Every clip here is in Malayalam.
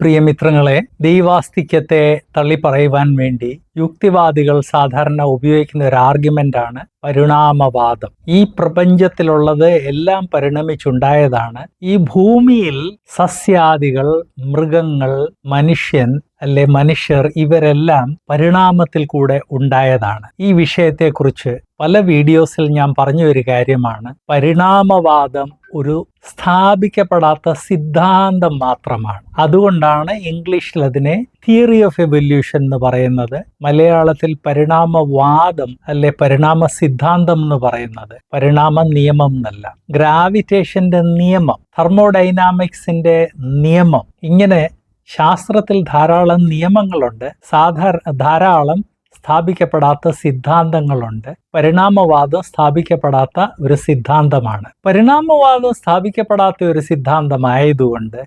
പ്രിയമിത്രങ്ങളെ ദൈവാസ്തിക്യത്തെ തള്ളിപ്പറയുവാൻ വേണ്ടി യുക്തിവാദികൾ സാധാരണ ഉപയോഗിക്കുന്ന ഒരു ആർഗ്യുമെന്റ് ആണ് പരിണാമവാദം. ഈ പ്രപഞ്ചത്തിലുള്ളത് എല്ലാം പരിണമിച്ചുണ്ടായതാണ്. ഈ ഭൂമിയിൽ സസ്യാദികൾ മൃഗങ്ങൾ മനുഷ്യൻ അല്ലെ മനുഷ്യർ ഇവരെല്ലാം പരിണാമത്തിൽ കൂടെ ഉണ്ടായതാണ്. ഈ വിഷയത്തെക്കുറിച്ച് പല വീഡിയോസിൽ ഞാൻ പറഞ്ഞ ഒരു കാര്യമാണ്. പരിണാമവാദം ഒരു സ്ഥാപിക്കപ്പെടാത്ത സിദ്ധാന്തം മാത്രമാണ്. അതുകൊണ്ടാണ് ഇംഗ്ലീഷിൽ അതിനെ തിയറി ഓഫ് എവല്യൂഷൻ എന്ന് പറയുന്നത് മലയാളത്തിൽ പരിണാമവാദം അല്ലെ പരിണാമ സിദ്ധാന്തം എന്ന് പറയുന്നത്. പരിണാമ നിയമം എന്നല്ല. ഗ്രാവിറ്റേഷന്റെ നിയമം തെർമോഡൈനാമിക്സിന്റെ നിയമം. ഇങ്ങനെ ശാസ്ത്രത്തിൽ ധാരാളം നിയമങ്ങളുണ്ട്. സാധാരണ ധാരാളം സ്ഥാപിക്കപ്പെടാത്ത സിദ്ധാന്തങ്ങളുണ്ട്. പരിണാമവാദം സ്ഥാപിക്കപ്പെടാത്ത ഒരു സിദ്ധാന്തമാണ്. പരിണാമവാദം സ്ഥാപിക്കപ്പെടാത്ത ഒരു സിദ്ധാന്തമായതുകൊണ്ട്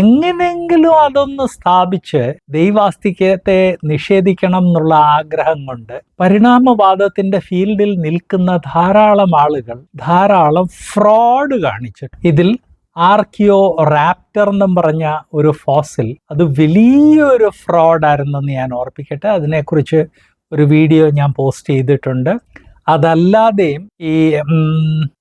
എങ്ങനെങ്കിലും അതൊന്ന് സ്ഥാപിച്ച് ദൈവാസ്തിക്യത്തെ നിഷേധിക്കണം എന്നുള്ള ആഗ്രഹം കൊണ്ട് പരിണാമവാദത്തിന്റെ ഫീൽഡിൽ നിൽക്കുന്ന ധാരാളം ആളുകൾ ധാരാളം ഫ്രോഡ് കാണിച്ചിട്ടുണ്ട്. ഇതിൽ ആർക്കിയോ റാപ്റ്റർ എന്നും പറഞ്ഞ ഒരു ഫോസിൽ. അത് വലിയൊരു ഫ്രോഡായിരുന്നെന്ന് ഞാൻ ഓർപ്പിക്കട്ടെ. അതിനെക്കുറിച്ച് ഒരു വീഡിയോ ഞാൻ പോസ്റ്റ് ചെയ്തിട്ടുണ്ട്. അതല്ലാതെയും ഈ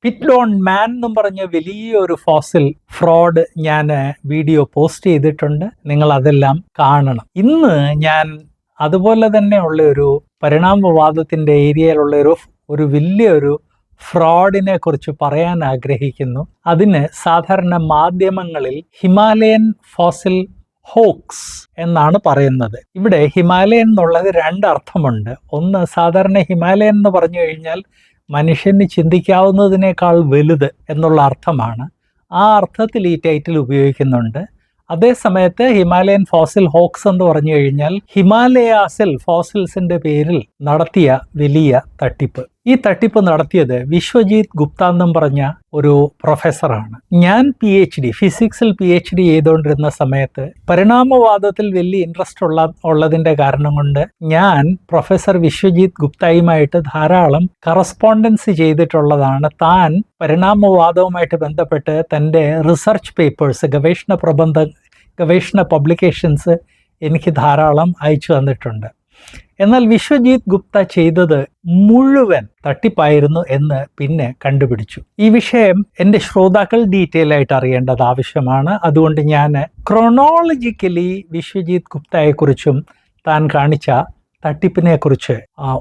പിറ്റ്ലോൺ മാൻ എന്നും പറഞ്ഞ വലിയൊരു ഫോസിൽ ഫ്രോഡ് ഞാൻ വീഡിയോ പോസ്റ്റ് ചെയ്തിട്ടുണ്ട്. നിങ്ങൾ അതെല്ലാം കാണണം. ഇന്ന് ഞാൻ അതുപോലെ തന്നെയുള്ള ഒരു പരിണാമവാദത്തിന്റെ ഏരിയയിലുള്ള ഒരു ഒരു വലിയൊരു ഫ്രോഡിനെ കുറിച്ച് പറയാൻ ആഗ്രഹിക്കുന്നു. അതിന് സാധാരണ മാധ്യമങ്ങളിൽ ഹിമാലയൻ ഫോസിൽ ഹോക്സ് എന്നാണ് പറയുന്നത്. ഇവിടെ ഹിമാലയൻ എന്നുള്ളത് രണ്ടർത്ഥമുണ്ട്. ഒന്ന് സാധാരണ ഹിമാലയൻ എന്ന് പറഞ്ഞു കഴിഞ്ഞാൽ മനുഷ്യന് ചിന്തിക്കാവുന്നതിനേക്കാൾ വലുത് എന്നുള്ള അർത്ഥമാണ്. ആ അർത്ഥത്തിൽ ഈ ടൈറ്റിൽ ഉപയോഗിക്കുന്നുണ്ട്. അതേ സമയത്ത് ഹിമാലയൻ ഫോസിൽ ഹോക്സ് എന്ന് പറഞ്ഞു കഴിഞ്ഞാൽ ഹിമാലയാസിൽ ഫോസിൽസിന്റെ പേരിൽ നടത്തിയ വലിയ തട്ടിപ്പ്. ഈ തട്ടിപ്പ് നടത്തിയത് വിശ്വജിത് ഗുപ്ത എന്നും പറഞ്ഞ ഒരു പ്രൊഫസറാണ്. ഞാൻ പി എച്ച് ഡി ഫിസിക്സിൽ പി എച്ച് ഡി ചെയ്തുകൊണ്ടിരുന്ന സമയത്ത് പരിണാമവാദത്തിൽ വലിയ ഇൻട്രസ്റ്റ് ഉള്ള ഉള്ളതിന്റെ കാരണം കൊണ്ട് ഞാൻ പ്രൊഫസർ വിശ്വജിത് ഗുപ്തയുമായിട്ട് ധാരാളം കറസ്പോണ്ടൻസ് ചെയ്തിട്ടുള്ളതാണ്. താൻ പരിണാമവാദവുമായിട്ട് ബന്ധപ്പെട്ട് തന്റെ റിസർച്ച് പേപ്പേഴ്സ് ഗവേഷണ പ്രബന്ധ ഗവേഷണ പബ്ലിക്കേഷൻസ് എനിക്ക് ധാരാളം അയച്ചു തന്നിട്ടുണ്ട്. എന്നാൽ വിശ്വജീത് ഗുപ്ത ചെയ്തത് മുഴുവൻ തട്ടിപ്പായിരുന്നു എന്ന് പിന്നെ കണ്ടുപിടിച്ചു. ഈ വിഷയം എന്റെ ശ്രോതാക്കൾ ഡീറ്റെയിൽ ആയിട്ട് അറിയേണ്ടത് ആവശ്യമാണ്. അതുകൊണ്ട് ഞാൻ ക്രൊണോളജിക്കലി വിശ്വജീത് ഗുപ്തയെക്കുറിച്ചും താൻ കാണിച്ച തട്ടിപ്പിനെ കുറിച്ച്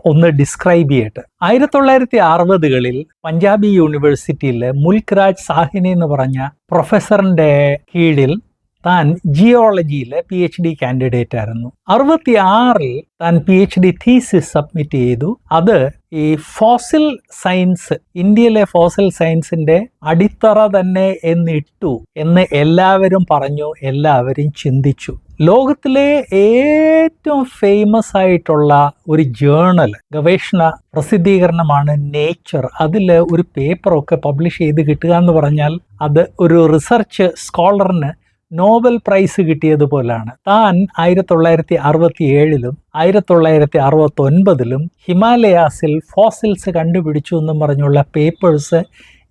ഒന്ന് ഡിസ്ക്രൈബ് ചെയ്യട്ടെ. ആയിരത്തി തൊള്ളായിരത്തി അറുപതുകളിൽ പഞ്ചാബി യൂണിവേഴ്സിറ്റിയിലെ മുൽക്രാജ് സാഹിനി എന്ന് പറഞ്ഞ പ്രൊഫസറിന്റെ കീഴിൽ താൻ ജിയോളജിയിൽ പി എച്ച് ഡി കാൻഡിഡേറ്റ് ആയിരുന്നു. അറുപത്തി ആറിൽ താൻ P H D thesis submit ചെയ്തു. അത് ഈ ഫോസിൽ സയൻസ് ഇന്ത്യയിലെ ഫോസിൽ സയൻസിന്റെ അടിത്തറ തന്നെ എന്നിട്ടു എന്ന് എല്ലാവരും പറഞ്ഞു എല്ലാവരും ചിന്തിച്ചു. ലോകത്തിലെ ഏറ്റവും ഫേമസ് ആയിട്ടുള്ള ഒരു ജേണൽ ഗവേഷണ പ്രസിദ്ധീകരണമാണ് നേച്ചർ അതിൽ ഒരു പേപ്പറൊക്കെ പബ്ലിഷ് ചെയ്ത് കിട്ടുക എന്ന് പറഞ്ഞാൽ അത് ഒരു റിസർച്ച് സ്കോളറിന് നോബൽ പ്രൈസ് കിട്ടിയതുപോലാണ്. താൻ ആയിരത്തി തൊള്ളായിരത്തി അറുപത്തി ഏഴിലും ആയിരത്തി തൊള്ളായിരത്തി അറുപത്തി ഒൻപതിലും ഹിമാലയാസിൽ ഫോസിൽസ് കണ്ടുപിടിച്ചു എന്നും പറഞ്ഞുള്ള പേപ്പേഴ്സ്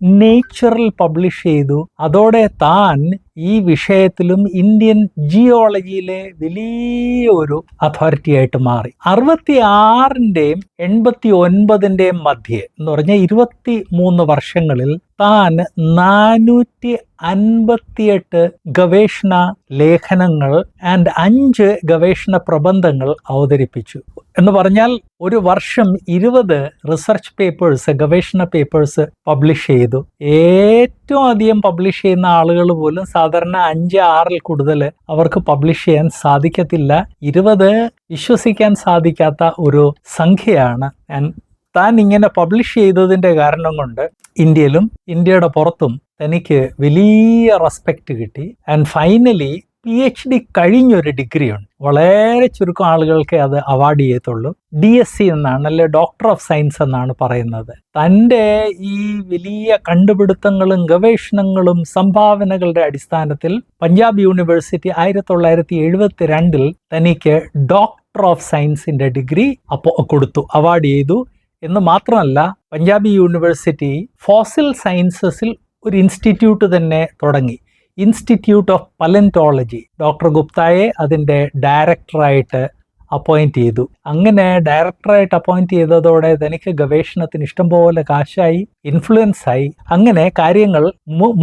നേച്ചറിൽ പബ്ലിഷ് ചെയ്തു. അതോടെ താൻ ഈ വിഷയത്തിലും ഇന്ത്യൻ ജിയോളജിയിലെ വലിയ ഒരു അതോറിറ്റി ആയിട്ട് മാറി. അറുപത്തി ആറിന്റെയും എൺപത്തി ഒൻപതിന്റെയും മധ്യേ എന്ന് പറഞ്ഞ ഇരുപത്തി മൂന്ന് വർഷങ്ങളിൽ താൻ നാനൂറ്റി അൻപത്തിയെട്ട് ഗവേഷണ ലേഖനങ്ങൾ ആൻഡ് അഞ്ച് ഗവേഷണ പ്രബന്ധങ്ങൾ അവതരിപ്പിച്ചു. എന്ന് പറഞ്ഞാൽ ഒരു വർഷം ഇരുപത് റിസർച്ച് പേപ്പേഴ്സ് ഗവേഷണ പേപ്പേഴ്സ് പബ്ലിഷ് ചെയ്തു. ഏറ്റവും അധികം പബ്ലിഷ് ചെയ്യുന്ന ആളുകൾ പോലും സാധാരണ അഞ്ച് ആറിൽ കൂടുതൽ അവർക്ക് പബ്ലിഷ് ചെയ്യാൻ സാധിക്കത്തില്ല. ഇരുപത് വിശ്വസിക്കാൻ സാധിക്കാത്ത ഒരു സംഖ്യയാണ്. ഞാൻ താൻ ഇങ്ങനെ പബ്ലിഷ് ചെയ്തതിന്റെ കാരണം കൊണ്ട് ഇന്ത്യയിലും ഇന്ത്യയുടെ പുറത്തും തനിക്ക് വലിയ റെസ്പെക്റ്റ് കിട്ടി. And finally P H D കഴിഞ്ഞൊരു ഡിഗ്രി ഉണ്ട് വളരെ ചുരുക്കം ആളുകൾക്ക് അത് അവാർഡ് ചെയ്യത്തുള്ളൂ. ഡി എസ് സി എന്നാണ് അല്ലെ ഡോക്ടർ ഓഫ് സയൻസ് എന്നാണ് പറയുന്നത്. തന്റെ ഈ വലിയ കണ്ടുപിടുത്തങ്ങളും ഗവേഷണങ്ങളും സംഭാവനകളുടെ അടിസ്ഥാനത്തിൽ പഞ്ചാബ് യൂണിവേഴ്സിറ്റി ആയിരത്തി തൊള്ളായിരത്തി എഴുപത്തി രണ്ടിൽ തനിക്ക് ഡോക്ടർ ഓഫ് സയൻസിന്റെ ഡിഗ്രി അപ്പോൾ കൊടുത്തു അവാർഡ് ചെയ്തു. എന്ന് മാത്രമല്ല പഞ്ചാബി യൂണിവേഴ്സിറ്റി ഫോസിൽ സയൻസസിൽ ഒരു ഇൻസ്റ്റിറ്റ്യൂട്ട് തന്നെ തുടങ്ങി. ഇൻസ്റ്റിറ്റ്യൂട്ട് ഓഫ് പലന്റോളജി ഡോക്ടർ ഗുപ്തയെ അതിന്റെ ഡയറക്ടറായിട്ട് അപ്പോയിന്റ് ചെയ്തു. അങ്ങനെ ഡയറക്ടറായിട്ട് അപ്പോയിന്റ് ചെയ്തതോടെ തനിക്ക് ഗവേഷണത്തിന് ഇഷ്ടംപോലെ കാശായി ഇൻഫ്ലുവൻസ് ആയി. അങ്ങനെ കാര്യങ്ങൾ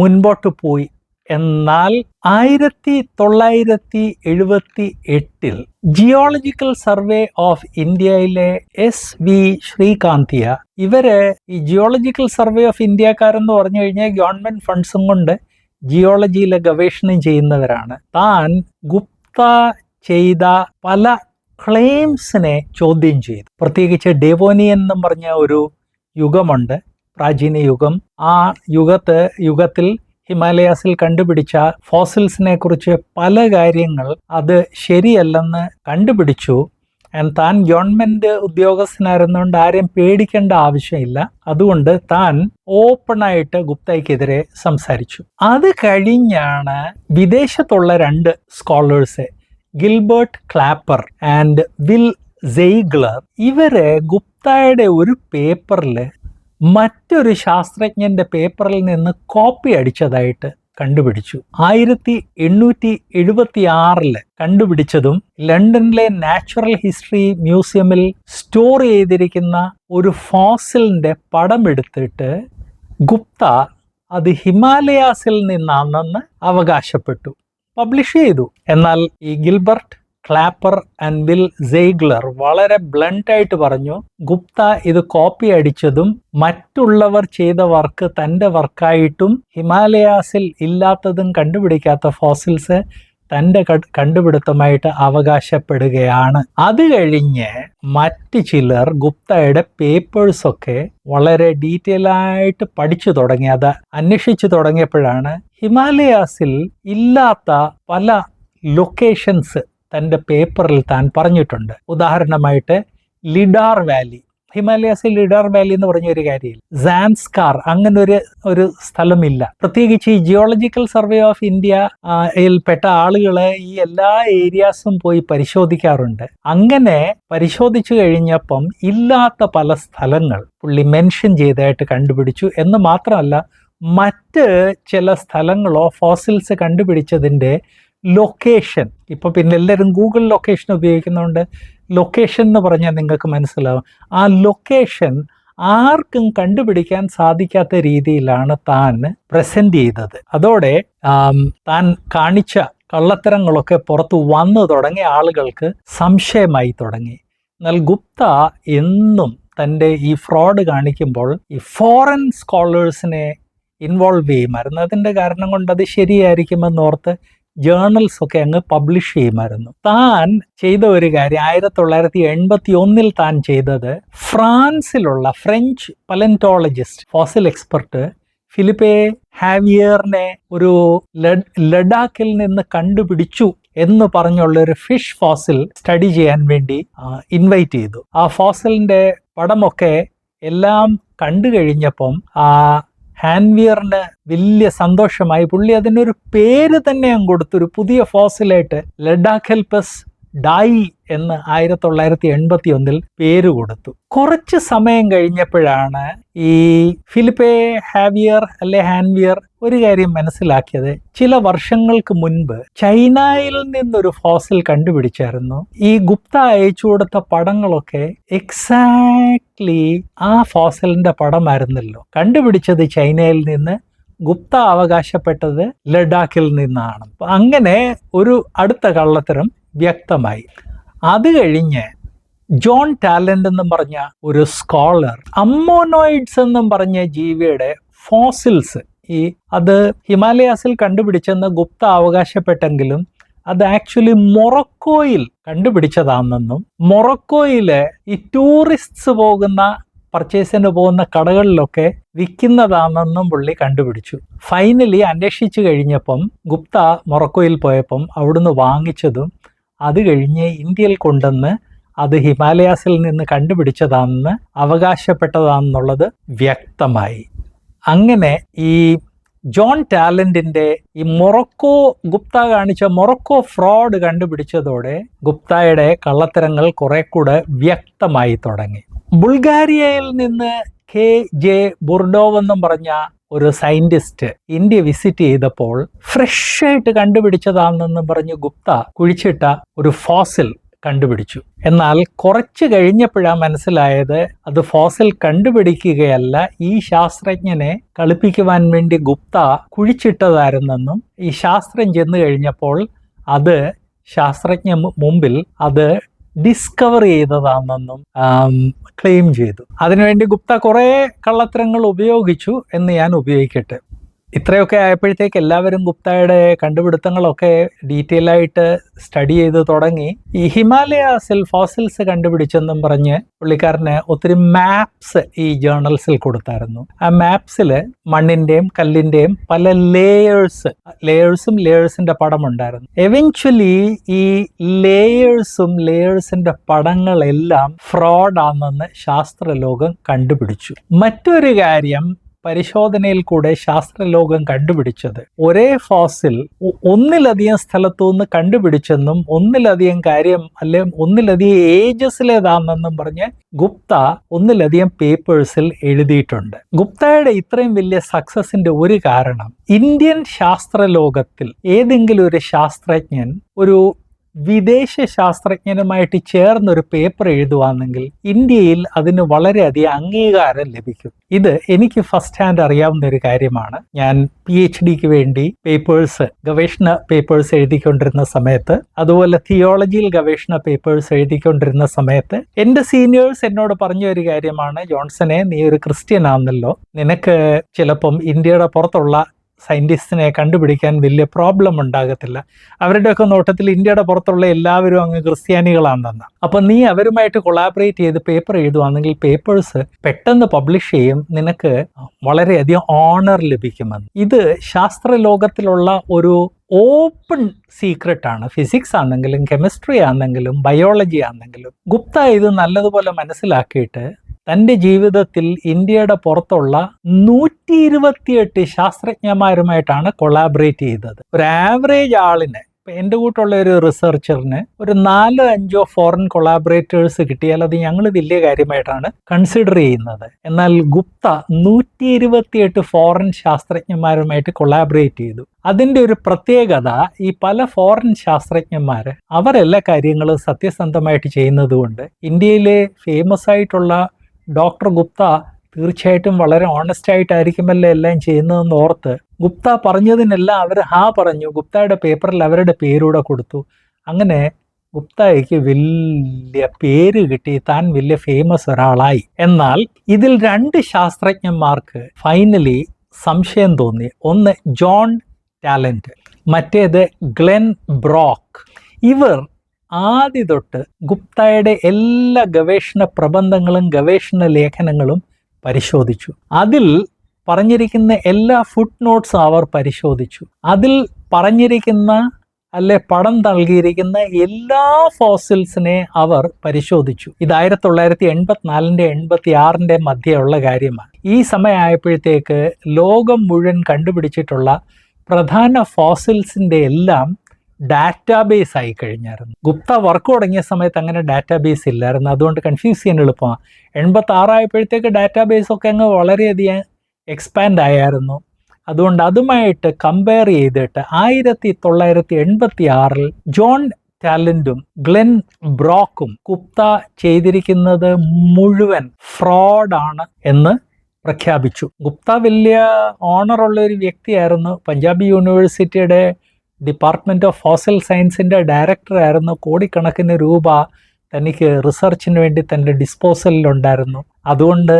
മുൻപോട്ട് പോയി. എന്നാൽ ആയിരത്തി തൊള്ളായിരത്തി എഴുപത്തി എട്ടിൽ ജിയോളജിക്കൽ സർവേ ഓഫ് ഇന്ത്യയിലെ എസ് വി ശ്രീകാന്തിയ ഇവർ ഈ ജിയോളജിക്കൽ സർവേ ഓഫ് ഇന്ത്യക്കാരെന്ന് പറഞ്ഞു കഴിഞ്ഞാൽ ഗവൺമെന്റ് ഫണ്ട്സും കൊണ്ട് ജിയോളജിയിലെ ഗവേഷണം ചെയ്യുന്നവരാണ്. താൻ ഗുപ്ത ചെയ്ത പല ക്ലെയിംസിനെ ചോദ്യം ചെയ്തു. പ്രത്യേകിച്ച് ഡെവോനിയൻ എന്നും പറഞ്ഞ ഒരു യുഗമുണ്ട് പ്രാചീന യുഗം. ആ യുഗത്ത് യുഗത്തിൽ ഹിമാലയാസിൽ കണ്ടുപിടിച്ച ഫോസിൽസിനെ കുറിച്ച് പല കാര്യങ്ങൾ അത് ശരിയല്ലെന്ന് കണ്ടുപിടിച്ചു. താൻ ഗവൺമെന്റ് ഉദ്യോഗസ്ഥനായിരുന്നുകൊണ്ട് ആരെയും പേടിക്കേണ്ട ആവശ്യമില്ല. അതുകൊണ്ട് താൻ ഓപ്പണായിട്ട് ഗുപ്തയ്ക്കെതിരെ സംസാരിച്ചു. അത് കഴിഞ്ഞാണ് വിദേശത്തുള്ള രണ്ട് scholars Gilbert Klapper and Willi Ziegler. ഇവർ ഗുപ്തയുടെ ഒരു പേപ്പറിൽ മറ്റൊരു ശാസ്ത്രജ്ഞന്റെ പേപ്പറിൽ നിന്ന് കോപ്പി അടിച്ചതായിട്ട് കണ്ടുപിടിച്ചു. ആയിരത്തി എണ്ണൂറ്റി എഴുപത്തി ആറിൽ കണ്ടുപിടിച്ചതും ലണ്ടനിലെ നാച്ചുറൽ ഹിസ്റ്ററി മ്യൂസിയമിൽ സ്റ്റോർ ചെയ്തിരിക്കുന്ന ഒരു ഫോസിലിന്റെ പടം എടുത്തിട്ട് ഗുപ്ത അത് ഹിമാലയാസിൽ നിന്നാണെന്ന് അവകാശപ്പെട്ടു. പബ്ലിഷ് ചെയ്തു. എന്നാൽ ഈ Gilbert Klapper and Willi Ziegler വളരെ ബ്ലണ്ടായിട്ട് പറഞ്ഞു ഗുപ്ത ഇത് കോപ്പി അടിച്ചതും മറ്റുള്ളവർ ചെയ്ത വർക്ക് തന്റെ വർക്കായിട്ടും ഹിമാലയാസിൽ ഇല്ലാത്തതും കണ്ടുപിടിക്കാത്ത ഫോസിൽസ് തന്റെ കണ്ടുപിടുത്തമായിട്ട് അവകാശപ്പെടുകയാണ്. അത് കഴിഞ്ഞ് മറ്റ് ചിലർ ഗുപ്തയുടെ പേപ്പേഴ്സൊക്കെ വളരെ ഡീറ്റെയിൽ ആയിട്ട് പഠിച്ചു തുടങ്ങി അത് അന്വേഷിച്ചു തുടങ്ങിയപ്പോഴാണ് ഹിമാലയാസിൽ ഇല്ലാത്ത പല ലൊക്കേഷൻസ് തന്റെ പേപ്പറിൽ താൻ പറഞ്ഞിട്ടുണ്ട്. ഉദാഹരണമായിട്ട് ലിഡാർ വാലി ഹിമാലയാസിൽ ലിഡാർ വാലി എന്ന് പറഞ്ഞ ഒരു കാര്യമില്ല. സാൻസ്കാർ അങ്ങനെ ഒരു ഒരു സ്ഥലമില്ല. പ്രത്യേകിച്ച് ഈ ജിയോളജിക്കൽ സർവേ ഓഫ് ഇന്ത്യ പെട്ട ആളുകൾ ഈ എല്ലാ ഏരിയാസും പോയി പരിശോധിക്കാറുണ്ട്. അങ്ങനെ പരിശോധിച്ചു കഴിഞ്ഞപ്പം ഇല്ലാത്ത പല സ്ഥലങ്ങൾ പുള്ളി മെൻഷൻ ചെയ്തായിട്ട് കണ്ടുപിടിച്ചു. എന്ന് മാത്രമല്ല മറ്റ് ചില സ്ഥലങ്ങളോ ഫോസിൽസ് കണ്ടുപിടിച്ചതിന്റെ ലൊക്കേഷൻ ഇപ്പൊ പിന്നെ എല്ലാവരും ഗൂഗിൾ ലൊക്കേഷൻ ഉപയോഗിക്കുന്നതുകൊണ്ട് ലൊക്കേഷൻ എന്ന് പറഞ്ഞാൽ നിങ്ങൾക്ക് മനസ്സിലാവും. ആ ലൊക്കേഷൻ ആർക്കും കണ്ടുപിടിക്കാൻ സാധിക്കാത്ത രീതിയിലാണ് താൻ പ്രസന്റ് ചെയ്തത്. അതോടെ താൻ കാണിച്ച കള്ളത്തരങ്ങളൊക്കെ പുറത്ത് വന്നു തുടങ്ങിയ ആളുകൾക്ക് സംശയമായി തുടങ്ങി. എന്നാൽ ഗുപ്ത എന്നും തന്റെ ഈ ഫ്രോഡ് കാണിക്കുമ്പോൾ ഈ ഫോറിൻ സ്കോളേഴ്സിനെ ഇൻവോൾവ് ചെയ്യുമായിരുന്നു അതിന്റെ കാരണം കൊണ്ട് അത് ശരിയായിരിക്കുമെന്നോർത്ത് ജേർണൽസ് ഒക്കെ അങ്ങ് പബ്ലിഷ് ചെയ്യുമായിരുന്നു. താൻ ചെയ്ത ഒരു കാര്യം ആയിരത്തി തൊള്ളായിരത്തി എൺപത്തി ഒന്നിൽ താൻ ചെയ്തത് ഫ്രാൻസിലുള്ള French palaeontologist fossil expert Philippe ഹാവിയറിനെ ഒരു ലഡാക്കിൽ നിന്ന് കണ്ടുപിടിച്ചു എന്ന് പറഞ്ഞുള്ള ഒരു ഫിഷ് ഫോസിൽ സ്റ്റഡി ചെയ്യാൻ വേണ്ടി ഇൻവൈറ്റ് ചെയ്തു. ആ ഫോസിലിന്റെ പടമൊക്കെ എല്ലാം കണ്ടു കഴിഞ്ഞപ്പം ആ ഹാൻവിയറിന് വലിയ സന്തോഷമായി. പുള്ളി അതിനൊരു പേര് തന്നെ അങ്ങ് കൊടുത്തു. ഒരു പുതിയ ഫോസിലായിട്ട് ലഡാക്ക് ഹെൽപ്പസ് ഡായി എന്ന് ആയിരത്തി തൊള്ളായിരത്തി എൺപത്തി ഒന്നിൽ പേര് കൊടുത്തു. കുറച്ച് സമയം കഴിഞ്ഞപ്പോഴാണ് ഈ ഫിലിപ്പെ ഹാവിയർ അല്ലെ ഹാൻവിയർ ഒരു കാര്യം മനസ്സിലാക്കിയത്. ചില വർഷങ്ങൾക്ക് മുൻപ് ചൈനയിൽ നിന്നൊരു ഫോസിൽ കണ്ടുപിടിച്ചായിരുന്നു. ഈ ഗുപ്ത അയച്ചു കൊടുത്ത പടങ്ങളൊക്കെ എക്സാക്ട്ലി ആ ഫോസിലിന്റെ പടമായിരുന്നല്ലോ. കണ്ടുപിടിച്ചത് ചൈനയിൽ നിന്ന് ഗുപ്ത അവകാശപ്പെട്ടത് ലഡാക്കിൽ നിന്നാണ്. അങ്ങനെ ഒരു അടുത്ത കള്ളത്തരം വ്യക്തമായി. അത് കഴിഞ്ഞ് ജോൺ ടാലന്റ് എന്നും പറഞ്ഞ ഒരു സ്കോളർ അമ്മോനോയിഡ്സ് എന്നും പറഞ്ഞ ജീവിയുടെ ഫോസിൽസ് ഈ അത് ഹിമാലയാസിൽ കണ്ടുപിടിച്ചെന്ന് ഗുപ്ത അവകാശപ്പെട്ടെങ്കിലും അത് ആക്ച്വലി മൊറക്കോയിൽ കണ്ടുപിടിച്ചതാണെന്നും മൊറക്കോയിലെ ഈ ടൂറിസ്റ്റ്സ് പോകുന്ന പർച്ചേസിന് പോകുന്ന കടകളിലൊക്കെ വിൽക്കുന്നതാണെന്നും പുള്ളി കണ്ടുപിടിച്ചു. ഫൈനലി അന്വേഷിച്ചു കഴിഞ്ഞപ്പം ഗുപ്ത മൊറക്കോയിൽ പോയപ്പം അവിടുന്ന് വാങ്ങിച്ചതും അത് കഴിഞ്ഞ് ഇന്ത്യയിൽ കൊണ്ടുവന്ന് അത് ഹിമാലയാസിൽ നിന്ന് കണ്ടുപിടിച്ചതാണെന്ന് അവകാശപ്പെട്ടതാണെന്നുള്ളത് വ്യക്തമായി. അങ്ങനെ ഈ ജോൺ ടാലന്റിന്റെ ഈ മൊറക്കോ ഗുപ്ത കാണിച്ച മൊറക്കോ ഫ്രോഡ് കണ്ടുപിടിച്ചതോടെ ഗുപ്തയുടെ കള്ളത്തരങ്ങൾ കുറെ കൂടെ വ്യക്തമായി തുടങ്ങി. ബുൾഗാരിയയിൽ നിന്ന് കെ ജെ ബുർഡോവ് എന്നും പറഞ്ഞ ഒരു സയന്റിസ്റ്റ് ഇന്ത്യ വിസിറ്റ് ചെയ്തപ്പോൾ ഫ്രഷ് ആയിട്ട് കണ്ടുപിടിച്ചതാണെന്ന് പറഞ്ഞ് ഗുപ്ത കുഴിച്ചിട്ട ഒരു ഫോസിൽ കണ്ടുപിടിച്ചു. എന്നാൽ കുറച്ച് കഴിഞ്ഞപ്പോഴാണ് മനസ്സിലായത് അത് ഫോസൽ കണ്ടുപിടിക്കുകയല്ല ഈ ശാസ്ത്രജ്ഞനെ കളിപ്പിക്കുവാൻ വേണ്ടി ഗുപ്ത കുഴിച്ചിട്ടതായിരുന്നെന്നും ഈ ശാസ്ത്രം ചെന്ന് കഴിഞ്ഞപ്പോൾ അത് ശാസ്ത്രജ്ഞ മുമ്പിൽ അത് ഡിസ്കവർ ചെയ്തതാണെന്നും ക്ലെയിം ചെയ്തു. അതിനുവേണ്ടി ഗുപ്ത കുറേ കള്ളത്തരങ്ങൾ ഉപയോഗിച്ചു എന്ന് ഞാൻ ഉപയോഗിക്കട്ടെ. ഇത്രയൊക്കെ ആയപ്പോഴത്തേക്ക് എല്ലാവരും ഗുപ്തയുടെ കണ്ടുപിടുത്തങ്ങളൊക്കെ ഡീറ്റെയിൽ ആയിട്ട് സ്റ്റഡി ചെയ്ത് തുടങ്ങി. ഈ ഹിമാലയാസിൽ ഫോസിൽസ് കണ്ടുപിടിച്ചെന്നും പറഞ്ഞ് പുള്ളിക്കാരന് ഒത്തിരി മാപ്സ് ഈ ജേർണൽസിൽ കൊടുത്തായിരുന്നു. ആ മാപ്സിൽ മണ്ണിന്റെയും കല്ലിന്റെയും പല ലേയേഴ്സ് ലേയേഴ്സും ലേയേഴ്സിന്റെ പടമുണ്ടായിരുന്നു. എവൻച്വലി ഈ ലേയേഴ്സും ലേയേഴ്സിന്റെ പടങ്ങളെല്ലാം ഫ്രോഡാണെന്ന് ശാസ്ത്രലോകം കണ്ടുപിടിച്ചു. മറ്റൊരു കാര്യം പരിശോധനയിൽ കൂടെ ശാസ്ത്രലോകം കണ്ടുപിടിച്ചത്. ഒരേ ഫോസിൽ ഒന്നിലധികം സ്ഥലത്തു നിന്ന് കണ്ടുപിടിച്ചെന്നും ഒന്നിലധികം കാര്യം അല്ലെ ഒന്നിലധികം ഏജസിലേതാണെന്നും പറഞ്ഞ് ഗുപ്ത ഒന്നിലധികം പേപ്പേഴ്സിൽ എഴുതിയിട്ടുണ്ട്. ഗുപ്തയുടെ ഇത്രയും വലിയ സക്സസിന്റെ ഒരു കാരണം ഇന്ത്യൻ ശാസ്ത്രലോകത്തിൽ ഏതെങ്കിലും ഒരു ശാസ്ത്രജ്ഞൻ ഒരു വിദേശ ശാസ്ത്രജ്ഞനുമായിട്ട് ചേർന്നൊരു പേപ്പർ എഴുതുവാണെങ്കിൽ ഇന്ത്യയിൽ അതിന് വളരെയധികം അംഗീകാരം ലഭിക്കും. ഇത് എനിക്ക് ഫസ്റ്റ് ഹാൻഡ് അറിയാവുന്ന ഒരു കാര്യമാണ്. ഞാൻ പി എച്ച് ഡിക്ക് വേണ്ടി പേപ്പേഴ്സ് ഗവേഷണ പേപ്പേഴ്സ് എഴുതിക്കൊണ്ടിരുന്ന സമയത്ത് അതുപോലെ തിയോളജിയിൽ ഗവേഷണ പേപ്പേഴ്സ് എഴുതിക്കൊണ്ടിരുന്ന സമയത്ത് എന്റെ സീനിയേഴ്സ് എന്നോട് പറഞ്ഞ ഒരു കാര്യമാണ് ജോൺസനെ നീ ഒരു ക്രിസ്ത്യൻ ആണെന്നല്ലോ നിനക്ക് ചിലപ്പം ഇന്ത്യയുടെ പുറത്തുള്ള സയന്റിസ്റ്റിനെ കണ്ടുപിടിക്കാൻ വലിയ പ്രോബ്ലം ഉണ്ടാകത്തില്ല. അവരുടെയൊക്കെ നോട്ടത്തിൽ ഇന്ത്യയുടെ പുറത്തുള്ള എല്ലാവരും അങ്ങ് ക്രിസ്ത്യാനികളാണെന്ന്. അപ്പോൾ നീ അവരുമായിട്ട് കൊളാബറേറ്റ് ചെയ്ത് പേപ്പർ എഴുതുവാണെങ്കിൽ പേപ്പേഴ്സ് പെട്ടെന്ന് പബ്ലിഷ് ചെയ്യും. നിനക്ക് വളരെയധികം ഓണർ ലഭിക്കുമെന്ന്. ഇത് ശാസ്ത്ര ലോകത്തിലുള്ള ഒരു ഓപ്പൺ സീക്രട്ട് ആണ്. ഫിസിക്സ് ആണെങ്കിലും കെമിസ്ട്രി ആണെങ്കിലും ബയോളജി ആണെങ്കിലും. ഗുപ്ത ഇത് നല്ലതുപോലെ മനസ്സിലാക്കിയിട്ട് തന്റെ ജീവിതത്തിൽ ഇന്ത്യയുടെ പുറത്തുള്ള നൂറ്റി ഇരുപത്തിയെട്ട് ശാസ്ത്രജ്ഞന്മാരുമായിട്ടാണ് കൊളാബറേറ്റ് ചെയ്തത്. ഒരു ആവറേജ് ആളിന് ഇപ്പൊ എന്റെ കൂട്ടുള്ള ഒരു റിസർച്ചറിന് ഒരു നാലോ അഞ്ചോ ഫോറിൻ കൊളാബറേറ്റേഴ്സ് കിട്ടിയാൽ അത് ഞങ്ങൾ വലിയ കാര്യമായിട്ടാണ് കൺസിഡർ ചെയ്യുന്നത്. എന്നാൽ ഗുപ്ത നൂറ്റി ഇരുപത്തിയെട്ട് ഫോറിൻ ശാസ്ത്രജ്ഞന്മാരുമായിട്ട് കൊളാബറേറ്റ് ചെയ്തു. അതിന്റെ ഒരു പ്രത്യേകത ഈ പല ഫോറിൻ ശാസ്ത്രജ്ഞന്മാർ അവരെല്ലാ കാര്യങ്ങളും സത്യസന്ധമായിട്ട് ചെയ്യുന്നത് കൊണ്ട് ഇന്ത്യയിലെ ഫേമസ് ആയിട്ടുള്ള ഡോക്ടർ ഗുപ്ത തീർച്ചയായിട്ടും വളരെ ഓണസ്റ്റ് ആയിട്ടായിരിക്കുമല്ലോ എല്ലാം ചെയ്യുന്നതെന്ന് ഓർത്ത് ഗുപ്ത പറഞ്ഞതിനെല്ലാം അവർ ഹാ പറഞ്ഞു. ഗുപ്തയുടെ പേപ്പറിൽ അവരുടെ പേരൂടെ കൊടുത്തു. അങ്ങനെ ഗുപ്തയ്ക്ക് വലിയ പേര് കിട്ടി. താൻ വലിയ ഫേമസ് ഒരാളായി. എന്നാൽ ഇതിൽ രണ്ട് ശാസ്ത്രജ്ഞന്മാർക്ക് ഫൈനലി സംശയം തോന്നി. ഒന്ന് ജോൺ ടാലന്റ് മറ്റേത് ഗ്ലെൻ ബ്രോക്ക്. ഇവർ ആദ്യ തൊട്ട് ഗുപ്തയുടെ എല്ലാ ഗവേഷണ പ്രബന്ധങ്ങളും ഗവേഷണ ലേഖനങ്ങളും പരിശോധിച്ചു. അതിൽ പറഞ്ഞിരിക്കുന്ന എല്ലാ ഫുഡ് നോട്ട്സും അവർ പരിശോധിച്ചു. അതിൽ പറഞ്ഞിരിക്കുന്ന അല്ലെ പടം നൽകിയിരിക്കുന്ന എല്ലാ ഫോസിൽസിനെ അവർ പരിശോധിച്ചു. ഇത് ആയിരത്തി തൊള്ളായിരത്തി എൺപത്തിനാലിന്റെ എൺപത്തി ആറിന്റെ മധ്യയുള്ള കാര്യമാണ്. ഈ സമയമായപ്പോഴത്തേക്ക് ലോകം മുഴുവൻ കണ്ടുപിടിച്ചിട്ടുള്ള പ്രധാന ഫോസിൽസിന്റെ എല്ലാം ഡാറ്റാബേസ് ആയി കഴിഞ്ഞായിരുന്നു. ഗുപ്ത വർക്ക് തുടങ്ങിയ സമയത്ത് അങ്ങനെ ഡാറ്റാബേസ് ഇല്ലായിരുന്നു. അതുകൊണ്ട് കൺഫ്യൂസ് ചെയ്യാൻ എളുപ്പമാണ്. എൺപത്തി ആറായപ്പോഴത്തേക്ക് ഡാറ്റാബേസ് ഒക്കെ അങ്ങ് വളരെയധികം എക്സ്പാൻഡ് ആയായിരുന്നു. അതുകൊണ്ട് അതുമായിട്ട് കമ്പയർ ചെയ്തിട്ട് ആയിരത്തി തൊള്ളായിരത്തി എൺപത്തി ആറിൽ ജോൺ ടാലന്റും ഗ്ലെൻ ബ്രോക്കും ഗുപ്ത ചെയ്തിരിക്കുന്നത് മുഴുവൻ ഫ്രോഡാണ് എന്ന് പ്രഖ്യാപിച്ചു. ഗുപ്ത വലിയ ഓണറുള്ള ഒരു വ്യക്തിയായിരുന്നു. പഞ്ചാബി യൂണിവേഴ്സിറ്റിയുടെ ഡിപ്പാർട്ട്മെന്റ് ഓഫ് ഫോസൽ സയൻസിന്റെ ഡയറക്ടറായിരുന്ന കോടിക്കണക്കിന് രൂപ തനിക്ക് റിസർച്ചിന് വേണ്ടി തന്റെ ഡിസ്പോസലിലുണ്ടായിരുന്നു അതുകൊണ്ട്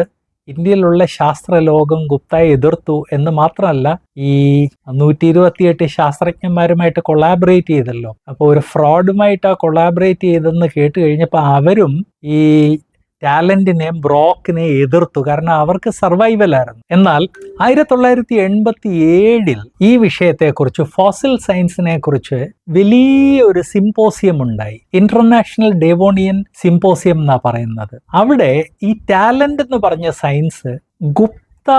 ഇന്ത്യയിലുള്ള ശാസ്ത്രലോകം ഗുപ്തയെ എതിർത്തു എന്ന് മാത്രമല്ല ഈ നൂറ്റി ഇരുപത്തിയെട്ട് ശാസ്ത്രജ്ഞന്മാരുമായിട്ട് കൊളാബറേറ്റ് ചെയ്തല്ലോ. അപ്പോൾ ഒരു ഫ്രോഡുമായിട്ട് ആ കൊളാബറേറ്റ് ചെയ്തെന്ന് കേട്ട് കഴിഞ്ഞപ്പോൾ അവരും ഈ ടാലന്റിനെ ബ്രോക്കിനെ എതിർത്തു. കാരണം അവർക്ക് സർവൈവൽ ആയിരുന്നു. എന്നാൽ ആയിരത്തി തൊള്ളായിരത്തി എൺപത്തി ഏഴിൽ ഈ വിഷയത്തെക്കുറിച്ച് ഫോസിൽ സയൻസിനെ കുറിച്ച് വലിയൊരു സിംപോസിയം ഉണ്ടായി. ഇന്റർനാഷണൽ ഡേവോണിയൻ സിംപോസിയം എന്നാ പറയുന്നത്. അവിടെ ഈ ടാലന്റ് എന്ന് പറഞ്ഞ സയൻസ് ഗുപ്ത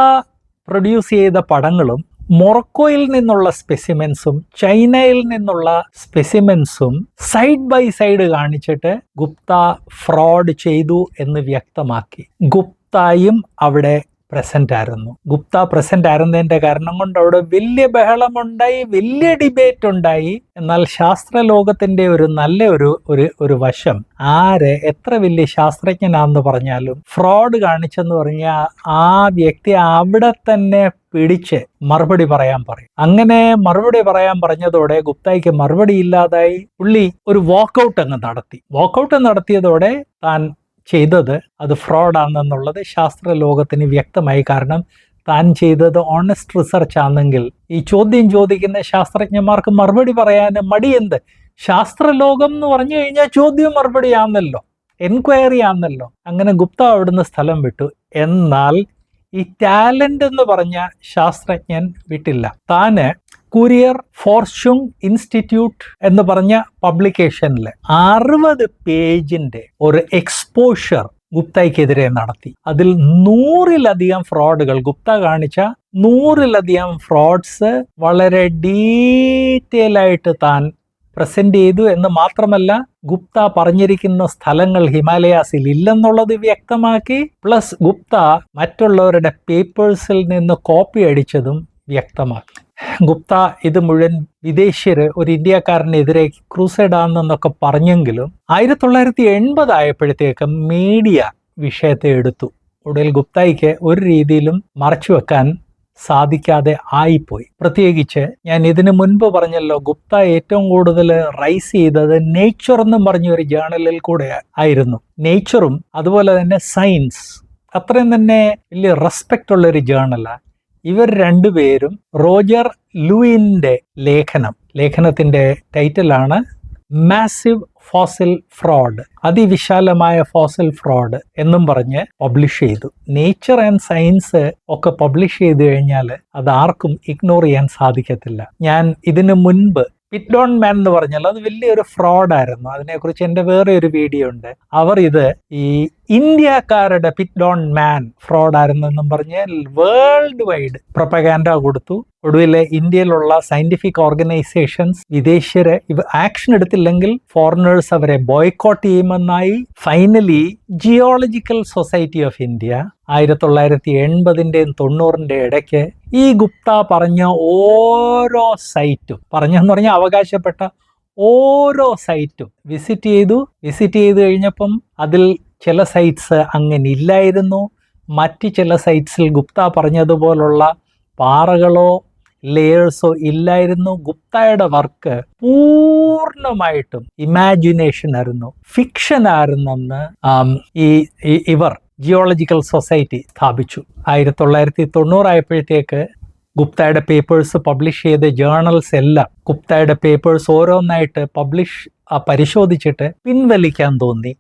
പ്രൊഡ്യൂസ് ചെയ്ത പടങ്ങളും മൊറക്കോയിൽ നിന്നുള്ള സ്പെസിമെൻസും ചൈനയിൽ നിന്നുള്ള സ്പെസിമെൻസും സൈഡ് ബൈ സൈഡ് കാണിച്ചിട്ട് ഗുപ്ത ഫ്രോഡ് ചെയ്തു എന്ന് വ്യക്തമാക്കി. ഗുപ്തയും അവിടെ പ്രസന്റ് ആയിരുന്നു. ഗുപ്ത പ്രസന്റ് ആയിരുന്നതിന്റെ കാരണം കൊണ്ട് അവിടെ വലിയ ബഹളമുണ്ടായി വലിയ ഡിബേറ്റ് ഉണ്ടായി എന്നാൽ ശാസ്ത്ര ലോകത്തിന്റെ ഒരു നല്ല ഒരു ഒരു ഒരു വശം ആര് എത്ര വലിയ ശാസ്ത്രജ്ഞനാണെന്ന് പറഞ്ഞാലും ഫ്രോഡ് കാണിച്ചെന്ന് പറഞ്ഞാൽ ആ വ്യക്തി അവിടെ തന്നെ പിടിച്ച് മറുപടി പറയാൻ പറയും. അങ്ങനെ മറുപടി പറയാൻ പറഞ്ഞതോടെ ഗുപ്തയ്ക്ക് മറുപടി ഇല്ലാതായി. പുള്ളി ഒരു വാക്കൗട്ട് അങ്ങ് നടത്തി. വാക്കൗട്ട് നടത്തിയതോടെ താൻ ചെയ്തത് അത് ഫ്രോഡാണെന്നുള്ളത് ശാസ്ത്ര ലോകത്തിന് വ്യക്തമായി കാരണം താൻ ചെയ്തത് ഓണസ്റ്റ് റിസർച്ച് ആണെങ്കിൽ. ഈ ചോദ്യം ചോദിക്കുന്ന ശാസ്ത്രജ്ഞന്മാർക്ക് മറുപടി പറയാൻ മടിയെന്ത് ശാസ്ത്രലോകം എന്ന് പറഞ്ഞു കഴിഞ്ഞാൽ ചോദ്യം മറുപടി ആണെന്നല്ലോ എൻക്വയറി ആണെന്നല്ലോ അങ്ങനെ ഗുപ്ത അവിടുന്ന് സ്ഥലം വിട്ടു. എന്നാൽ ഈ ടാലന്റ് എന്ന് പറഞ്ഞ ശാസ്ത്രജ്ഞൻ വിട്ടില്ല. താന് കുരിയർ ഫോർച്യൂങ് ഇൻസ്റ്റിറ്റ്യൂട്ട് എന്ന് പറഞ്ഞ പബ്ലിക്കേഷനിൽ അറുപത് പേജിന്റെ ഒരു എക്സ്പോഷർ ഗുപ്തയ്ക്കെതിരെ നടത്തി. അതിൽ നൂറിലധികം ഫ്രോഡുകൾ ഗുപ്ത കാണിച്ച നൂറിലധികം ഫ്രോഡ്സ് വളരെ ഡീറ്റെയിൽ ആയിട്ട് താൻ പ്രസന്റ് ചെയ്തു എന്ന് മാത്രമല്ല ഗുപ്ത പറഞ്ഞിരിക്കുന്ന സ്ഥലങ്ങൾ ഹിമാലയാസിൽ ഇല്ലെന്നുള്ളത് വ്യക്തമാക്കി. പ്ലസ് ഗുപ്ത മറ്റുള്ളവരുടെ പേപ്പേഴ്സിൽ നിന്ന് കോപ്പി അടിച്ചതും വ്യക്തമാക്കി. ഗുപ്ത ഇത് മുഴുവൻ വിദേശീയര് ഒരു ഇന്ത്യക്കാരനെതിരെ ക്രൂസൈഡ് ആണെന്നൊക്കെ പറഞ്ഞെങ്കിലും ആയിരത്തി തൊള്ളായിരത്തി എൺപത് ആയപ്പോഴത്തേക്ക് മീഡിയ വിഷയത്തെ എടുത്തു. ഒടുവിൽ ഗുപ്തയ്ക്ക് ഒരു രീതിയിലും മറച്ചു വെക്കാൻ സാധിക്കാതെ ആയിപ്പോയി. പ്രത്യേകിച്ച് ഞാൻ ഇതിനു മുൻപ് പറഞ്ഞല്ലോ ഗുപ്ത ഏറ്റവും കൂടുതൽ റൈസ് ചെയ്തത് നേച്ചർ എന്നും പറഞ്ഞ ഒരു ജേണലിൽ കൂടെ ആയിരുന്നു. നേച്ചറും അതുപോലെ തന്നെ സയൻസ് അത്രയും തന്നെ വലിയ റെസ്പെക്റ്റ് ഉള്ള ഒരു ജേണലാണ് ഇവർ രണ്ടുപേരും റോജർ ലൂയിന്റെ ലേഖനം ലേഖനത്തിന്റെ ടൈറ്റിലാണ് മാസിവ് ഫോസിൽ ഫ്രോഡ് അതിവിശാലമായ ഫോസിൽ ഫ്രോഡ് എന്നും പറഞ്ഞ് പബ്ലിഷ് ചെയ്തു. നേച്ചർ ആൻഡ് സയൻസ് ഒക്കെ പബ്ലിഷ് ചെയ്തു കഴിഞ്ഞാൽ അത് ആർക്കും ഇഗ്നോർ ചെയ്യാൻ സാധിക്കത്തില്ല. ഞാൻ ഇതിനു മുൻപ് പിറ്റ്ഡോൺ മാൻ എന്ന് പറഞ്ഞാൽ അത് വലിയൊരു ഫ്രോഡായിരുന്നു അതിനെക്കുറിച്ച് എന്റെ വേറെ ഒരു വീഡിയോ ഉണ്ട്. അവർ ഇത് ഈ ഇന്ത്യക്കാരുടെ പിറ്റ് ഡോൺ മാൻ ഫ്രോഡായിരുന്നെന്നും പറഞ്ഞ് വേൾഡ് വൈഡ് പ്രൊപ്പഗാൻഡ കൊടുത്തു. ഒടുവിൽ ഇന്ത്യയിലുള്ള സയന്റിഫിക് ഓർഗനൈസേഷൻസ് വിദേശീയരെ ഇവ ആക്ഷൻ എടുത്തില്ലെങ്കിൽ ഫോറിനേഴ്സ് അവരെ boycott ചെയ്യുമെന്നായി finally geological society of India ആയിരത്തി തൊള്ളായിരത്തി എൺപതിന്റെയും തൊണ്ണൂറിന്റെ ഇടയ്ക്ക് ഈ ഗുപ്ത പറഞ്ഞ ഓരോ സൈറ്റും പറഞ്ഞെന്ന് പറഞ്ഞാൽ അവകാശപ്പെട്ട ഓരോ സൈറ്റും വിസിറ്റ് ചെയ്തു. വിസിറ്റ് ചെയ്ത് കഴിഞ്ഞപ്പം അതിൽ ചില സൈറ്റ്സ് അങ്ങനെ ഇല്ലായിരുന്നു. മറ്റ് ചില സൈറ്റ്സിൽ ഗുപ്ത പറഞ്ഞതുപോലുള്ള പാറകളോ ലേയേഴ്സോ ഇല്ലായിരുന്നു. ഗുപ്തയുടെ വർക്ക് പൂർണമായിട്ടും ഇമാജിനേഷൻ ആയിരുന്നു ഫിക്ഷൻ ആയിരുന്നെന്ന് ഈ ഇവർ ജിയോളജിക്കൽ സൊസൈറ്റി സ്ഥാപിച്ചു. ആയിരത്തി തൊള്ളായിരത്തി തൊണ്ണൂറായപ്പോഴത്തേക്ക് ഗുപ്തയുടെ പേപ്പേഴ്സ് പബ്ലിഷ് ചെയ്ത ജേണൽസ് എല്ലാം ഗുപ്തയുടെ പേപ്പേഴ്സ് ഓരോന്നായിട്ട് പബ്ലിഷ് പരിശോധിച്ചിട്ട് പിൻവലിക്കാൻ തോന്നി.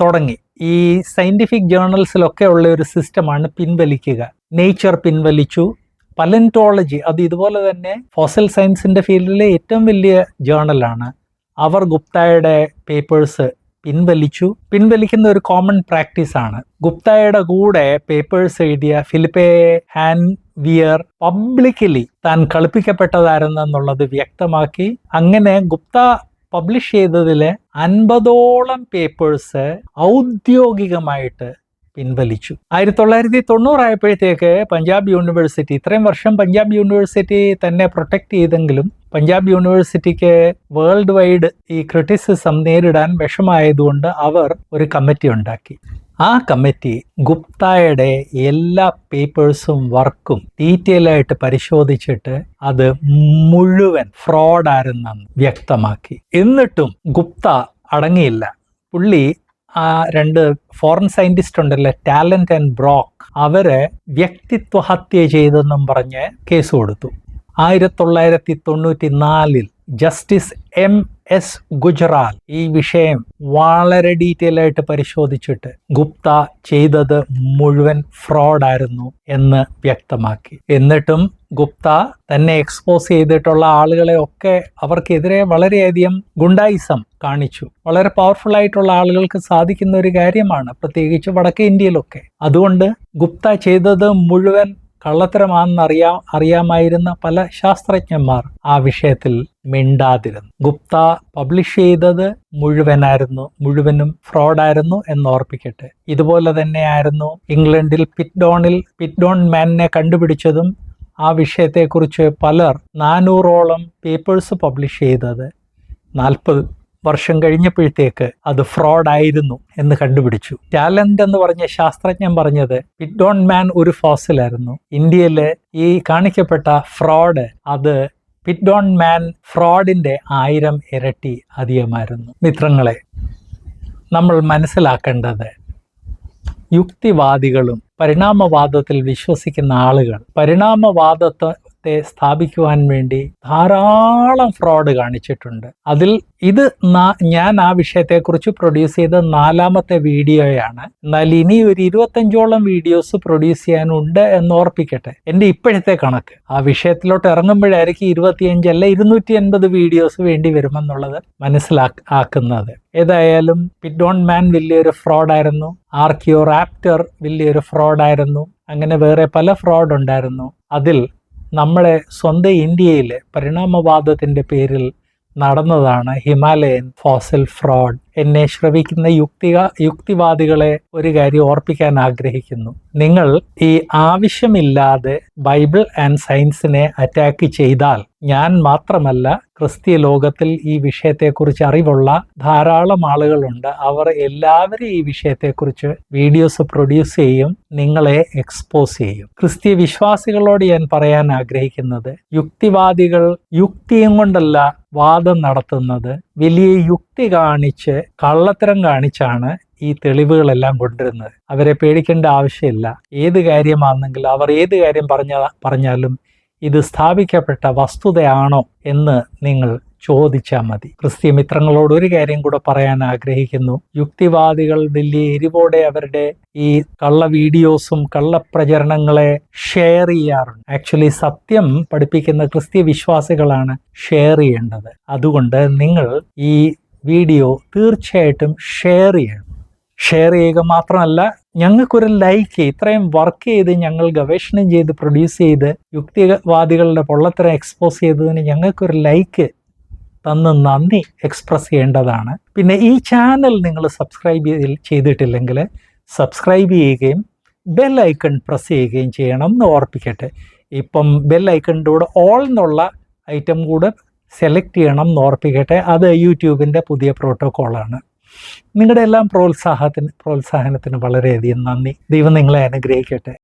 തുടങ്ങി. ഈ സയന്റിഫിക് ജേണൽസിലൊക്കെ ഉള്ള ഒരു സിസ്റ്റമാണ് പിൻവലിക്കുക. നേച്ചർ പിൻവലിച്ചു. പലന്റോളജി അത് ഇതുപോലെ തന്നെ ഫോസൽ സയൻസിന്റെ ഫീൽഡിലെ ഏറ്റവും വലിയ ജേണലാണ് അവർ ഗുപ്തയുടെ പേപ്പേഴ്സ് പിൻവലിച്ചു. പിൻവലിക്കുന്ന ഒരു കോമൺ പ്രാക്ടീസ് ആണ്. ഗുപ്തയുടെ കൂടെ പേപ്പേഴ്സ് എഴുതിയ ഫിലിപ്പെ ഹാൻ വിയർ പബ്ലിക്കലി താൻ കളിപ്പിക്കപ്പെട്ടതായിരുന്നെന്നുള്ളത് വ്യക്തമാക്കി. അങ്ങനെ ഗുപ്ത പബ്ലിഷ് ചെയ്തതിൽ അൻപതോളം പേപ്പേഴ്സ് ഔദ്യോഗികമായിട്ട് പിൻവലിച്ചു. ആയിരത്തി തൊള്ളായിരത്തി തൊണ്ണൂറായപ്പോഴത്തേക്ക് പഞ്ചാബ് യൂണിവേഴ്സിറ്റി ഇത്രയും വർഷം പഞ്ചാബ് യൂണിവേഴ്സിറ്റി തന്നെ പ്രൊട്ടക്ട് ചെയ്തെങ്കിലും പഞ്ചാബ് യൂണിവേഴ്സിറ്റിക്ക് വേൾഡ് വൈഡ് ഈ ക്രിറ്റിസിസം നേരിടാൻ വിഷമായതുകൊണ്ട് അവർ ഒരു കമ്മിറ്റി ഉണ്ടാക്കി. ആ കമ്മിറ്റി ഗുപ്തയുടെ എല്ലാ പേപ്പേഴ്സും വർക്കും ഡീറ്റെയിൽ ആയിട്ട് പരിശോധിച്ചിട്ട് അത് മുഴുവൻ ഫ്രോഡായിരുന്നെന്ന് വ്യക്തമാക്കി. എന്നിട്ടും ഗുപ്ത അടങ്ങിയില്ല. പുള്ളി ആ രണ്ട് ഫോറിൻ സയന്റിസ്റ്റ് ഉണ്ടല്ലോ ടാലന്റ് ആൻഡ് ബ്രോക്ക് അവരെ വ്യക്തിത്വ ഹത്യ ചെയ്തെന്നും പറഞ്ഞ് കേസ് കൊടുത്തു. ആയിരത്തി തൊള്ളായിരത്തി തൊണ്ണൂറ്റി നാലിൽ ജസ്റ്റിസ് എം എസ് ഗുജറാൽ ഈ വിഷയം വളരെ ഡീറ്റെയിൽ ആയിട്ട് പരിശോധിച്ചിട്ട് ഗുപ്ത ചെയ്തത് മുഴുവൻ ഫ്രോഡായിരുന്നു എന്ന് വ്യക്തമാക്കി. എന്നിട്ടും ഗുപ്ത തന്നെ എക്സ്പോസ് ചെയ്തിട്ടുള്ള ആളുകളെ ഒക്കെ അവർക്കെതിരെ വളരെയധികം ഗുണ്ടായിസം കാണിച്ചു. വളരെ പവർഫുൾ ആയിട്ടുള്ള ആളുകൾക്ക് സാധിക്കുന്ന ഒരു കാര്യമാണ് പ്രത്യേകിച്ച് വടക്കേ ഇന്ത്യയിലൊക്കെ. അതുകൊണ്ട് ഗുപ്ത ചെയ്തത് മുഴുവൻ കള്ളത്തരമാണെന്ന് അറിയാ അറിയാമായിരുന്ന പല ശാസ്ത്രജ്ഞന്മാർ ആ വിഷയത്തിൽ മിണ്ടാതിരുന്നു. ഗുപ്ത പബ്ലിഷ് ചെയ്തത് മുഴുവനായിരുന്നു മുഴുവനും ഫ്രോഡായിരുന്നു എന്ന് ഓർപ്പിക്കട്ടെ ഇതുപോലെ തന്നെയായിരുന്നു ഇംഗ്ലണ്ടിൽ പിറ്റ്ഡോണിൽ പിറ്റ്ഡോൺ മാനിനെ കണ്ടുപിടിച്ചതും ആ വിഷയത്തെക്കുറിച്ച് പലർ നാനൂറോളം പേപ്പേഴ്സ് പബ്ലിഷ് ചെയ്തത്. നാൽപ്പത് വർഷം കഴിഞ്ഞപ്പോഴത്തേക്ക് അത് ഫ്രോഡ് ആയിരുന്നു എന്ന് കണ്ടുപിടിച്ചു. ടാലന്റ് എന്ന് പറഞ്ഞ ശാസ്ത്രജ്ഞൻ പറഞ്ഞത് ഡോൺ മാൻ ഒരു ഫോസിലായിരുന്നു ഇന്ത്യയിലെ ഈ കാണിക്കപ്പെട്ട ഫ്രോഡ് അത് പിറ്റോൺ മാൻ ഫ്രോഡിന്റെ ആയിരം ഇരട്ടി അധികമായിരുന്നു. മിത്രങ്ങളെ നമ്മൾ മനസ്സിലാക്കേണ്ടത് യുക്തിവാദികളും പരിണാമവാദത്തിൽ വിശ്വസിക്കുന്ന ആളുകൾ പരിണാമവാദത്തെ സ്ഥാപിക്കുവാൻ വേണ്ടി ധാരാളം ഫ്രോഡ് കാണിച്ചിട്ടുണ്ട്. അതിൽ ഇത് ഞാൻ ആ വിഷയത്തെക്കുറിച്ച് പ്രൊഡ്യൂസ് ചെയ്ത നാലാമത്തെ വീഡിയോയാണ്. എന്നാൽ ഇനി ഒരു ഇരുപത്തഞ്ചോളം വീഡിയോസ് പ്രൊഡ്യൂസ് ചെയ്യാനുണ്ട് എന്ന് ഓർപ്പിക്കട്ടെ എന്റെ ഇപ്പോഴത്തെ കണക്ക്. ആ വിഷയത്തിലോട്ട് ഇറങ്ങുമ്പോഴായിരിക്കും ഇരുപത്തിയഞ്ചല്ല ഇരുന്നൂറ്റി എൺപത് വീഡിയോസ് വേണ്ടി വരുമെന്നുള്ളത് മനസ്സിലാക്കുന്നത് ഏതായാലും പിഡോൺ മാൻ വലിയൊരു ഫ്രോഡായിരുന്നു ആർക്കിയോ റാപ്റ്റർ വലിയൊരു ഫ്രോഡായിരുന്നു അങ്ങനെ വേറെ പല ഫ്രോഡ് ഉണ്ടായിരുന്നു. അതിൽ നമ്മളെ സ്വന്തം ഇന്ത്യയിലെ പരിണാമവാദത്തിന്റെ പേരിൽ നടന്നതാണ് ഹിമാലയൻ ഫോസൽ ഫ്രോഡ്. എന്നെ ശ്രവിക്കുന്ന യുക്തിക യുക്തിവാദികളെ ഒരു കാര്യം ഓർപ്പിക്കാൻ ആഗ്രഹിക്കുന്നു. നിങ്ങൾ ഈ ആവശ്യമില്ലാതെ ബൈബിൾ ആൻഡ് സയൻസിനെ അറ്റാക്ക് ചെയ്താൽ ഞാൻ മാത്രമല്ല ക്രിസ്തീയ ലോകത്തിൽ ഈ വിഷയത്തെക്കുറിച്ച് അറിവുള്ള ധാരാളം ആളുകളുണ്ട്. അവർ എല്ലാവരും ഈ വിഷയത്തെക്കുറിച്ച് വീഡിയോസ് പ്രൊഡ്യൂസ് ചെയ്യും നിങ്ങളെ എക്സ്പോസ് ചെയ്യും. ക്രിസ്തീയ വിശ്വാസികളോട് ഞാൻ പറയാൻ ആഗ്രഹിക്കുന്നത് യുക്തിവാദികൾ യുക്തിയും കൊണ്ടല്ല വാദം നടത്തുന്നത് വലിയ യുക്തി കാണിച്ച് കള്ളത്തരം കാണിച്ചാണ് ഈ തെളിവുകളെല്ലാം കൊണ്ടുവരുന്നത്. അവരെ പേടിക്കേണ്ട ആവശ്യമില്ല. ഏത് കാര്യമാണെങ്കിൽ അവർ ഏത് കാര്യം പറഞ്ഞ പറഞ്ഞാലും ഇത് സ്ഥാപിക്കപ്പെട്ട വസ്തുതയാണോ എന്ന് നിങ്ങൾ ചോദിച്ചാൽ മതി. ക്രിസ്ത്യ മിത്രങ്ങളോട് ഒരു കാര്യം കൂടെ പറയാൻ ആഗ്രഹിക്കുന്നു. യുക്തിവാദികൾ വലിയ എരിവോടെ അവരുടെ ഈ കള്ള വീഡിയോസും കള്ള കള്ളപ്രചരണങ്ങളെ ഷെയർ ചെയ്യാറുണ്ട്. ആക്ച്വലി സത്യം പഠിപ്പിക്കുന്ന ക്രിസ്ത്യ വിശ്വാസികളാണ് ഷെയർ ചെയ്യേണ്ടത്. അതുകൊണ്ട് നിങ്ങൾ ഈ വീഡിയോ തീർച്ചയായിട്ടും ഷെയർ ചെയ്യണം. ഷെയർ ചെയ്യുക മാത്രമല്ല ഞങ്ങൾക്കൊരു ലൈക്ക് ഇത്രയും വർക്ക് ചെയ്ത് ഞങ്ങൾ ഗവേഷണം ചെയ്ത് പ്രൊഡ്യൂസ് ചെയ്ത് യുക്തിവാദികളുടെ പൊള്ളത്തരം എക്സ്പോസ് ചെയ്തതിന് ഞങ്ങൾക്കൊരു ലൈക്ക് തന്ന് നന്ദി എക്സ്പ്രസ് ചെയ്യേണ്ടതാണ്. പിന്നെ ഈ ചാനൽ നിങ്ങൾ സബ്സ്ക്രൈബ് ചെയ്തിട്ടില്ലെങ്കിൽ സബ്സ്ക്രൈബ് ചെയ്യുകയും ബെൽ ഐക്കൺ പ്രസ് ചെയ്യുകയും ചെയ്യണം എന്ന് ഓർപ്പിക്കട്ടെ. ഇപ്പം ബെൽ ഐക്കണിന്റെ കൂടെ ഓൾ എന്നുള്ള ഐറ്റം കൂടെ സെലക്ട് ചെയ്യണം എന്ന് ഓർപ്പിക്കട്ടെ. അത് യൂട്യൂബിന്റെ പുതിയ പ്രോട്ടോക്കോളാണ് നിങ്ങളുടെ എല്ലാം പ്രോത്സാഹത്തിന് പ്രോത്സാഹനത്തിന് വളരെയധികം നന്ദി. ദൈവം നിങ്ങളെ അനുഗ്രഹിക്കട്ടെ.